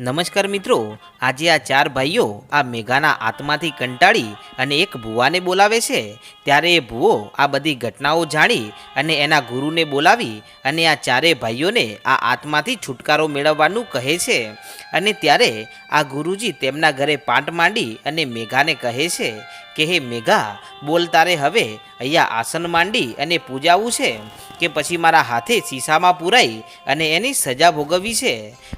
નમસ્કાર મિત્રો, આજે આ ચાર ભાઈઓ આ મેઘાના આત્માથી કંટાળી અને એક ભુવાને બોલાવે છે. ત્યારે એ ભુવો આ બધી ઘટનાઓ જાણી અને એના ગુરુને બોલાવી અને આ ચારે ભાઈઓને આ આત્માથી છુટકારો મેળવવાનું કહે છે. અને ત્યારે આ ગુરુજી તેમના ઘરે પાટ માંડી અને મેઘાને કહે છે કે હે મેઘા, બોલ તારે હવે, અહીંયા આસન માંડી અને પૂજાવું છે કે પછી મારા હાથે શીશામાં પૂરાઈ અને એની સજા ભોગવવી છે?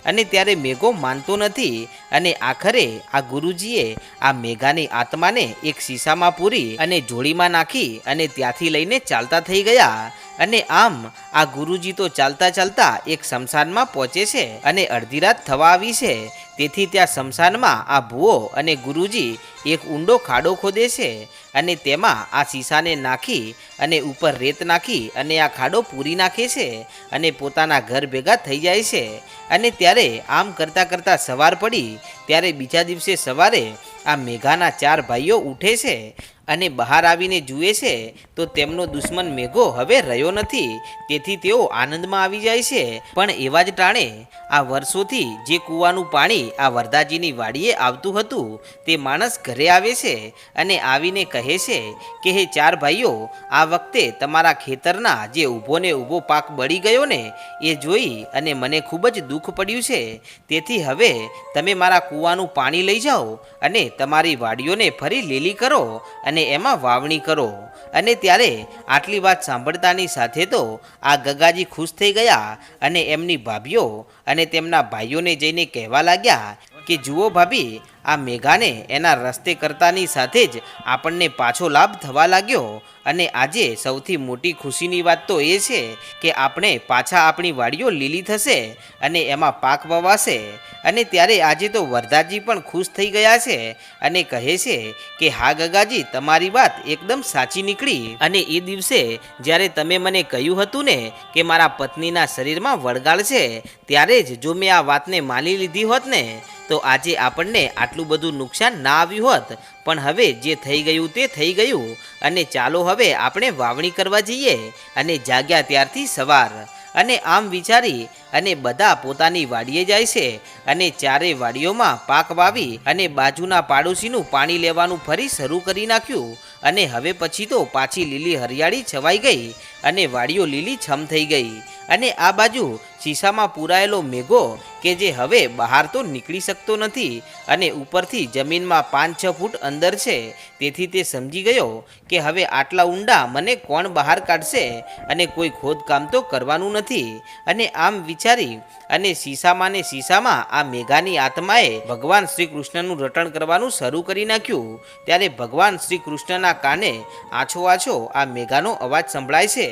અને ત્યારે મેઘો માનતો નથી અને આખરે આ ગુરુજીએ આ મેઘાની આત્માને એક શીશામાં પૂરી અને જોડીમાં નાખી અને ત્યાંથી લઈને ચાલતા થઈ ગયા. અને આમ આ ગુરુજી તો ચાલતા ચાલતા એક શમશાનમાં પહોંચે છે અને અડધી રાત થવા આવી છે. તેથી ત્યાં શમશાનમાં આ ભૂવો અને ગુરુજી એક ઊંડો ખાડો ખોદે છે અને તેમાં આ શીશાને નાખી અને ઉપર રેત નાખી અને આ ખાડો પૂરી નાખે છે અને પોતાના ઘર ભેગા થઈ જાય છે. અને ત્યારે આમ કરતાં કરતાં સવાર પડી, ત્યારે બીજા દિવસે સવારે આ મેઘાના ચાર ભાઈઓ ઉઠે છે અને બહાર આવીને જુએ છે, તો તેમનો દુશ્મન મેઘો હવે રહ્યો નથી. તેથી તેઓ આનંદમાં આવી જાય છે. પણ એવા જ ટાણે આ વર્ષોથી જે કૂવાનું પાણી આ વરદાજીની વાડીએ આવતું હતું, તે માણસ ઘરે આવે છે અને આવીને કહે છે કે, હે ચાર ભાઈઓ, આ વખતે તમારા ખેતરના જે ઊભો ને ઊભો પાક બળી ગયો ને, એ જોઈ અને મને ખૂબ જ દુઃખ પડ્યું છે. તેથી હવે તમે મારા કૂવાનું પાણી લઈ જાઓ અને તમારી વાડીઓને ફરી લીલી કરો અને એમાં વાવણી કરો. અને ત્યારે આટલી વાત સાંભળતાની સાથે તો આ ગગાજી ખુશ થઈ ગયા અને એમની ભાભીઓ અને તેમના ભાઈઓને જઈને કહેવા લાગ્યા કે જુઓ ભાભી આ મેઘાને એના રસ્તે કરતાની સાથે જ આપણને પાછો લાભ થવા લાગ્યો. અને આજે સૌથી મોટી ખુશીની વાત તો એ છે કે આપણે પાછા આપણી વાડીઓ લીલી થશે અને એમાં પાક વવાશે. અને ત્યારે આજે તો વરદાજી પણ ખુશ થઈ ગયા છે અને કહે છે કે, હા ગગાજી, તમારી વાત એકદમ સાચી નીકળી. અને એ દિવસે જ્યારે તમે મને કહ્યું હતું ને કે મારા પત્નીના શરીરમાં વળગાળ છે, ત્યારે જ જો મેં આ વાતને માની લીધી હોત ને તો આજે આપણને આટલું બધું નુકસાન ના આવ્યું હોત, પણ હવે જે થઈ ગયું તે થઈ ગયું. અને ચાલો હવે આપણે વાવણી કરવા જઈએ અને જાગ્યા ત્યારથી સવાર. અને આમ વિચારી અને બધા પોતાની વાડીએ જાય છે અને ચારે વાડીઓમાં પાક વાવી અને બાજુના પાડોશીનું પાણી લેવાનું ફરી શરૂ કરી નાખ્યું. અને હવે પછી તો પાછી લીલી હરિયાળી છવાઈ ગઈ અને વાડીઓ લીલી છમ થઈ ગઈ. અને આ બાજુ શીશામાં પૂરાયેલો મેઘો કે જે હવે બહાર તો નીકળી શકતો નથી અને ઉપરથી જમીનમાં પાંચ છ ફૂટ અંદર છે. તેથી તે સમજી ગયો કે હવે આટલા ઊંડા મને કોણ બહાર કાઢશે અને કોઈ ખોદકામ તો કરવાનું નથી. અને આમ વિચારી અને શીશામાં ને શીશામાં આ મેઘાની આત્માએ ભગવાન શ્રી કૃષ્ણનું રટણ કરવાનું શરૂ કરી નાખ્યું. ત્યારે ભગવાન શ્રી કૃષ્ણના કાને આછો આછો આ મેઘાનો અવાજ સંભળાય છે.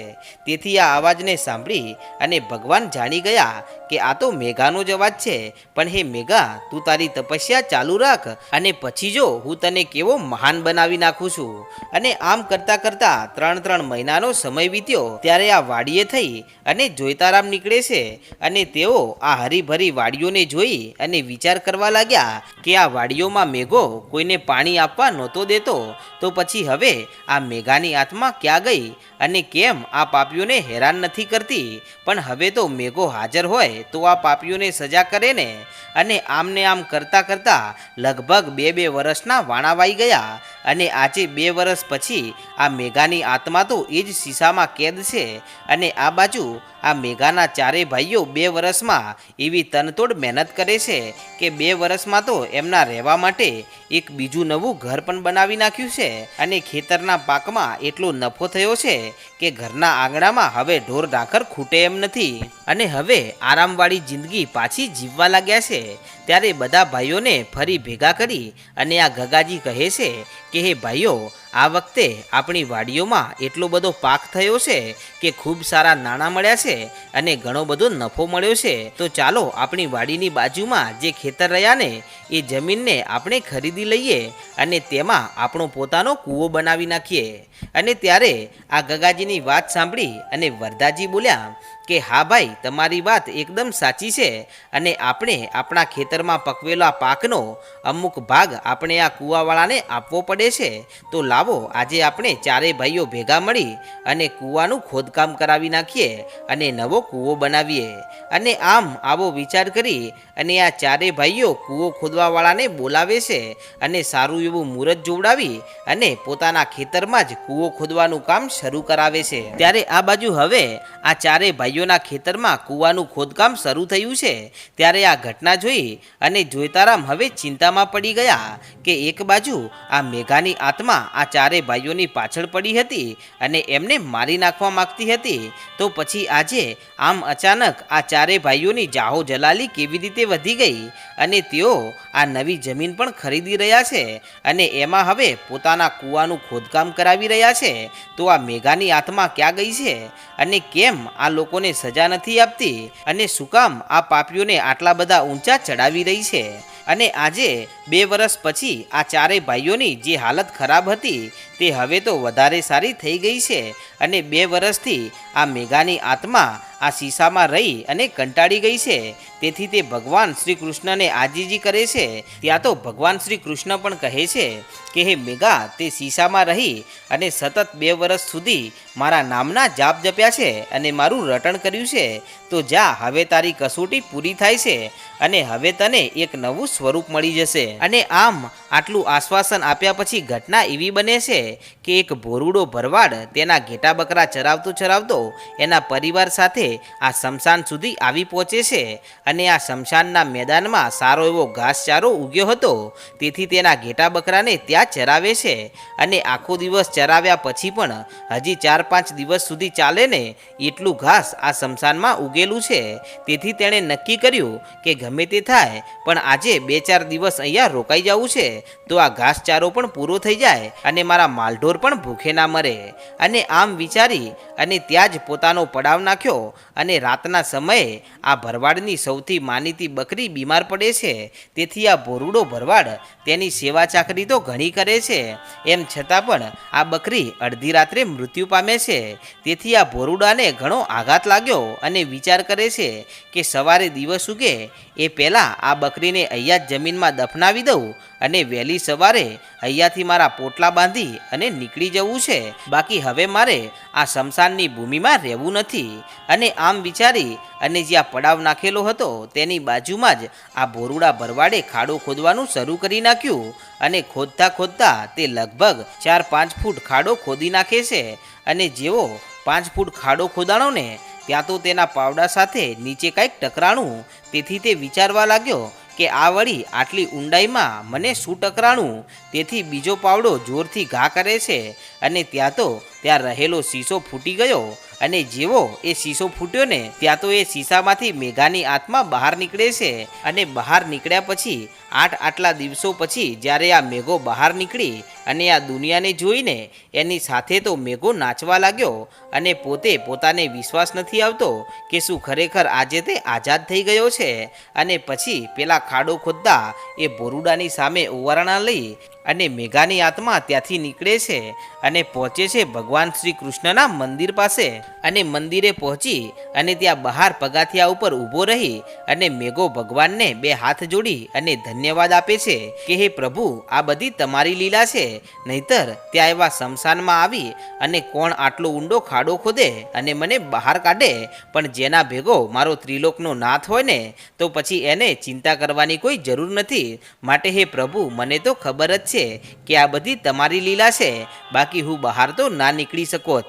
તેથી આ અવાજને સાંભળી અને ભગવાન જાણી ગયા કે આ તો મેઘાનો જ અવાજ છે. પણ હે મેઘા, તું તારી તપસ્યા ચાલુ રાખ અને પછી જો હું તને કેવો મહાન બનાવી નાખું છું. અને આમ કરતાં કરતાં ત્રણ ત્રણ મહિનાનો સમય વીત્યો ત્યારે આ વાડીએ થઈ અને જોઈતારામ નીકળે છે અને તેઓ આ હરીભરી વાડીઓને જોઈ અને વિચાર કરવા લાગ્યા કે આ વાડીઓમાં મેઘો કોઈને પાણી આપવા નહોતો દેતો. તો પછી હવે આ મેઘાની આત્મા ક્યાં ગઈ અને કેમ આ પાપીઓને હેરાન નથી કરતી? પણ હવે તો મેઘો હાજર હોય તો આ પાપીઓને સજા કરે ને? અને આમને આમ કરતાં કરતાં લગભગ બે બે વર્ષના વાણાવાઈ ગયા. અને આજે બે વર્ષ પછી આ મેઘાની આત્મા તો એ જ શીશામાં કેદ છે અને આ બાજુ આ મેઘાના ચારે ભાઈઓ બે વર્ષમાં એવી તનતોડ મહેનત કરે છે કે બે વર્ષમાં તો એમના રહેવા માટે એક બીજું નવું ઘર પણ બનાવી નાખ્યું છે અને ખેતરના પાકમાં એટલો નફો થયો છે કે ઘરના આંગણામાં હવે ઢોર ઢાંખર ખૂટે એમ નથી. અને હવે આરામવાળી જિંદગી પાછી જીવવા લાગ્યા છે. ત્યારે બધા ભાઈઓને ફરી ભેગા કરી અને આ ગગાજી કહે છે કે હે ભાઈઓ આ વખતે આપણી વાડીઓમાં એટલો બધો પાક થયો છે કે ખૂબ સારા નાણાં મળ્યા છે અને ઘણો બધો નફો મળ્યો છે. તો ચાલો આપણી વાડીની બાજુમાં જે ખેતર રહ્યા ને, એ જમીનને આપણે ખરીદી લઈએ અને તેમાં આપણો પોતાનો કૂવો બનાવી નાખીએ. અને ત્યારે આ ગગાજીની વાત સાંભળી અને વરદાજી બોલ્યા કે, હા ભાઈ, તમારી વાત એકદમ સાચી છે અને આપણે આપણા ખેતરમાં પકવેલા પાકનો અમુક ભાગ આપણે આ કૂવાવાળાને આપવો પડે છે. તો લાવો આજે આપણે ચારેય ભાઈઓ ભેગા મળી અને કૂવાનું ખોદકામ કરાવી નાખીએ અને નવો કૂવો બનાવીએ. અને આમ આવો વિચાર કરી અને આ ચારેય ભાઈઓ કૂવો ખોદવાવાળાને બોલાવે છે અને સારું એવું મુહૂર્ત જોવડાવી અને પોતાના ખેતરમાં જ કૂવો ખોદવાનું કામ શરૂ કરાવે છે. ત્યારે આ બાજુ હવે આ ચારેય ભાઈઓના ખેતરમાં કૂવાનું ખોદકામ શરૂ થયું છે. ત્યારે આ ઘટના જોઈ અને જોઈતારામ હવે ચિંતામાં પડી ગયા કે એક બાજુ આ મેઘાની આત્મા આ ચારેય ભાઈઓની પાછળ પડી હતી અને એમને મારી નાખવા માગતી હતી. તો પછી આજે આમ અચાનક આ ચારેય ભાઈઓની જાહો જલાલી કેવી રીતે વધી ગઈ અને તેઓ આ નવી જમીન પણ ખરીદી રહ્યા છે અને એમાં હવે પોતાના કૂવાનું ખોદકામ કરાવી રહ્યા છે. તો આ મેઘાની આત્મા ક્યાં ગઈ છે અને કેમ આ લોકોને સજા નથી આપતી અને શું કામ આ પાપીઓને આટલા બધા ઊંચા ચડાવી રહી છે? અને આજે બે વર્ષ પછી આ ચારેય ભાઈઓની જે હાલત ખરાબ હતી તે હવે તો વધારે સારી થઈ ગઈ છે અને બે વર્ષથી આ મેઘાની આત્મા આ શીશામાં રહી અને કંટાળી ગઈ છે. તેથી તે ભગવાન શ્રી કૃષ્ણને આજીજી કરે છે. ત્યાં તો ભગવાન શ્રી કૃષ્ણ પણ કહે છે કે, હે મેઘા, તે શીશામાં રહી અને સતત બે વર્ષ સુધી મારા નામના જાપ જપ્યા છે અને મારું રટણ કર્યું છે. તો જા, હવે તારી કસોટી પૂરી થાય છે અને હવે તને એક નવું સ્વરૂપ મળી જશે. અને આમ આટલું આશ્વાસન આપ્યા પછી ઘટના એવી બને છે કે એક ભોરુડો ભરવાડ તેના ઘેટા બકરા ચરાવતો ચરાવતો એના પરિવાર સાથે આ શમશાન સુધી આવી પહોંચે છે અને આ શમશાનના મેદાનમાં સારો એવો ઘાસચારો ઉગ્યો હતો. તેથી તેના ઘેટા બકરાને ત્યાં ચરાવે છે અને આખો દિવસ ચરાવ્યા પછી પણ હજી ચાર પાંચ દિવસ સુધી ચાલે ને એટલું ઘાસ આ શમશાનમાં ઉગેલું છે. તેથી તેણે નક્કી કર્યું કે ગમે તે થાય, પણ આજે બે ચાર દિવસ અહીંયા રોકાઈ જવું છે તો આ ઘાસચારો પણ પૂરો થઈ જાય અને મારા માલઢોર પણ ભૂખે ના મરે. અને આમ વિચારી અને ત્યાં જ પોતાનો પડાવ નાખ્યો અને રાતના સમયે આ ભરવાડની સૌથી માનીતી બકરી બીમાર પડે છે. તેથી આ ભોરુડો ભરવાડ તેની સેવા ચાકરી તો ઘણી કરે છે. એમ છતાં પણ આ બકરી અડધી રાત્રે મૃત્યુ પામે છે. તેથી આ ભોરુડાને ઘણો આઘાત લાગ્યો અને વિચાર કરે છે કે સવારે દિવસ ઉગે એ પહેલાં આ બકરીને અહીંયા જ જમીનમાં દફનાવી દઉં અને વહેલી સવારે અહીંયાથી મારા પોટલા બાંધી અને નીકળી જવું છે. બાકી હવે મારે આ શમશાનની ભૂમિમાં રહેવું નથી. અને આમ વિચારી અને જ્યાં પડાવ નાખેલો હતો તેની બાજુમાં જ આ ભોરુડા ભરવાડે ખાડો ખોદવાનું શરૂ કરી નાખ્યું. અને ખોદતા ખોદતા તે લગભગ ચાર પાંચ ફૂટ ખાડો ખોદી નાખે છે. અને જેવો પાંચ ફૂટ ખાડો ખોદાણો ને ત્યાં તો તેના પાવડા સાથે નીચે કાંઈક ટકરાણું. તેથી તે વિચારવા લાગ્યો કે આ વળી આટલી ઊંડાઈમાં મને શું ટકરાણું? તેથી બીજો પાવડો જોરથી ઘા કરે છે અને ત્યાં તો ત્યાં રહેલો શીશો ફૂટી ગયો. અને જેવો એ શીશો ફૂટ્યો ને, ત્યાં તો એ શીશામાંથી મેઘાની આત્મા બહાર નીકળે છે. અને બહાર નીકળ્યા પછી, આઠ આટલા દિવસો પછી જ્યારે આ મેઘો બહાર નીકળી અને આ દુનિયાને જોઈને એની સાથે તો મેઘો નાચવા લાગ્યો અને પોતે પોતાને વિશ્વાસ નથી આવતો કે શું ખરેખર આજે તે આઝાદ થઈ ગયો છે. અને પછી પેલા ખાડો ખોદતા એ બોરુડાની સામે ઓવારણા લઈ અને મેઘાની આત્મા ત્યાંથી નીકળે છે અને પહોંચે છે ભગવાન શ્રી કૃષ્ણના મંદિર પાસે. અને મંદિરે પહોંચી અને ત્યાં બહાર પગાથિયા ઉપર ઊભો રહી અને મેઘો ભગવાનને બે હાથ જોડી અને ધન્યવાદ આપે છે કે, હે પ્રભુ, આ બધી તમારી લીલા છે. નહીતર ત્યાં એવા શમશાનમાં આવી અને કોણ આટલો ઊંડો ખાડો ખોદે અને મને બહાર કાઢે? પણ જેના ભેગો મારો ત્રિલોકનો નાથ હોય ને, તો પછી એને ચિંતા કરવાની કોઈ જરૂર નથી. માટે, હે પ્રભુ, મને તો ખબર જ છે કે આ બધી તમારી લીલા છે. બાકી હું બહાર તો ના નીકળી શકોત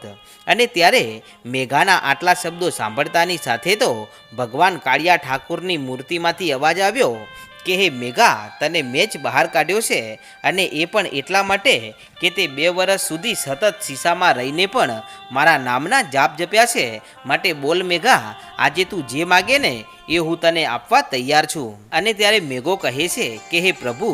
અને ત્યારે મેઘાના આટલા શબ્દો સાંભળતાની સાથે તો ભગવાન કાળિયા ઠાકુરની મૂર્તિમાંથી અવાજ આવ્યો કે, હે મેઘા, તને મેં જ બહાર કાઢ્યો છે અને એ પણ એટલા માટે કે તે બે વર્ષ સુધી સતત શીશામાં રહીને પણ મારા નામના જાપ જપ્યા છે. માટે બોલ મેઘા, આજે તું જે માગે ને એ હું તને આપવા તૈયાર છું. અને ત્યારે મેઘો કહે છે કે, હે પ્રભુ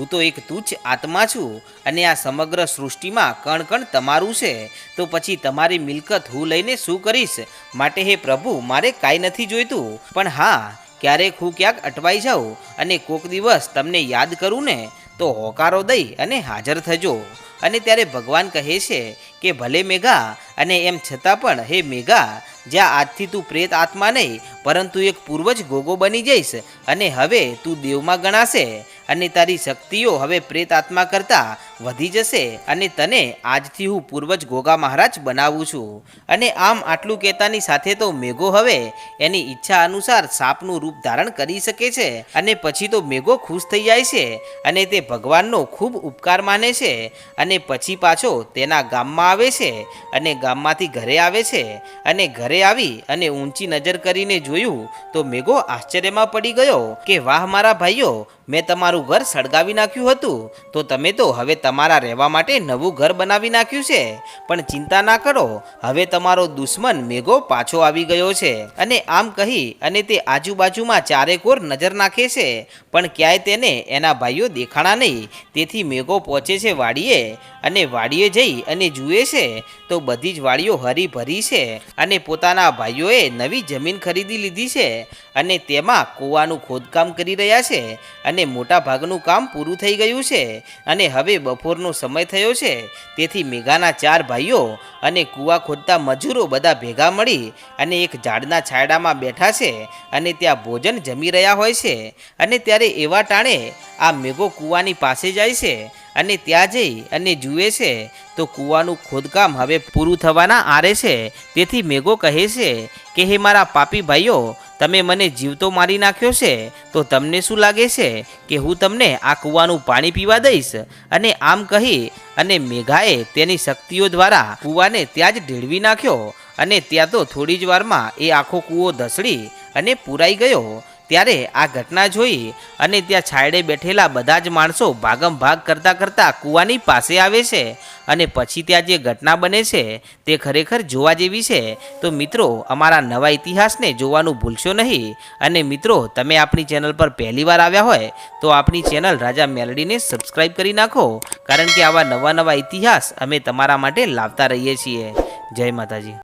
હું તો એક તુચ્છ આત્મા છું અને આ સમગ્ર સૃષ્ટિમાં કણ કણ તમારું છે. તો પછી તમારી મિલકત હું લઈને શું કરીશ? માટે હે પ્રભુ, મારે કાંઈ નથી જોઈતું. પણ હા, ક્યારેક હું ક્યાંક અટવાઈ જાઉં અને કોક દિવસ તમને યાદ કરું ને, તો હોકારો દઈ અને હાજર થજો. અને ત્યારે ભગવાન કહે છે કે, ભલે મેઘા, અને એમ છતાં પણ હે મેઘા, જ્યાં આજથી તું પ્રેત આત્મા નહીં, પરંતુ એક પૂર્વજ ગોગો બની જઈશ. અને હવે તું દેવમાં ગણાશે. અને તારી શક્તિઓ હવે પ્રેત આત્મા કરતાં વધી જશે અને તને આજથી હું પૂર્વજ ગોગા મહારાજ બનાવું છું. અને આમ આટલું કહેતાની સાથે તો મેઘો હવે એની ઈચ્છા અનુસાર સાપનું રૂપ ધારણ કરી શકે છે અને પછી તો મેઘો ખુશ થઈ જાય છે અને તે ભગવાનનો ખૂબ ઉપકાર માને છે અને પછી પાછો તેના ગામમાં આવે છે અને ગામમાંથી ઘરે આવે છે અને ઘરે આવી અને ઊંચી નજર કરીને જોયું તો મેઘો આશ્ચર્યમાં પડી ગયો કે વાહ મારા ભાઈઓ, મેં તમારું ઘર સળગાવી નાખ્યું હતું. તો તમે તો હવે તમારા રહેવા માટે નવું ઘર બનાવી નાખ્યું છે. પણ ચિંતા ના કરો, હવે તમારો દુશ્મન મેઘો પાછો આવી ગયો છે. અને આમ કહી, અને તે આજુબાજુમાં ચારેકોર નજર નાખે છે. પણ ક્યાંય તેને એના ભાઈઓ દેખાણા નહીં. તેથી મેઘો પહોંચે છે વાડીએ, અને વાડીએ જઈ અને જુએ છે તો બધી જ વાડીઓ હરીભરી છે. અને પોતાના ભાઈઓએ નવી જમીન ખરીદી લીધી છે. અને તેમાં કૂવાનું ખોદકામ કરી રહ્યા છે. અને મોટાભાગનું કામ પૂરું થઈ ગયું છે. અને હવે બપોરનો સમય થયો છે. તેથી મેઘાના ચાર ભાઈઓ અને કૂવા ખોદતા મજૂરો બધા ભેગા મળી અને એક ઝાડના છાંયડામાં બેઠા છે અને ત્યાં ભોજન જમી રહ્યા હોય છે. અને ત્યારે એવા ટાણે આ મેઘો કૂવાની પાસે જાય છે અને ત્યાં જઈ અને જુએ છે તો કૂવાનું ખોદકામ હવે પૂરું થવાના આરે છે. તેથી મેઘો કહે છે કે, હે મારા પાપી ભાઈઓ તમે મને જીવતો મારી નાખ્યો છે, તો તમને શું લાગે છે કે હું તમને આ કૂવાનું પાણી પીવા દઈશ? અને આમ કહી, અને મેઘાએ તેની શક્તિઓ દ્વારા કૂવાને ત્યાં જ ઢેળવી નાખ્યો. અને ત્યાં તો થોડી જ વારમાં એ આખો કૂવો ધસડી અને પૂરાઈ ગયો. ત્યારે આ ઘટના જોઈ અને ત્યાં છાયડે બેઠેલા બધા જ માણસો ભાગમ ભાગ કરતા કરતા કૂવાની પાસે આવે છે અને પછી ત્યાં જે ઘટના બને છે તે ખરેખર જોવા જેવી છે. તો મિત્રો, અમારા નવા ઇતિહાસને જોવાનું ભૂલશો નહીં અને મિત્રો, તમે આપણી ચેનલ પર પહેલીવાર આવ્યા હોય તો આપણી ચેનલ રાજા મેલડીને સબસ્ક્રાઈબ કરી નાખો, કારણ કે આવા નવા નવા ઇતિહાસ અમે તમારા માટે લાવતા રહીએ છીએ. જય માતાજી.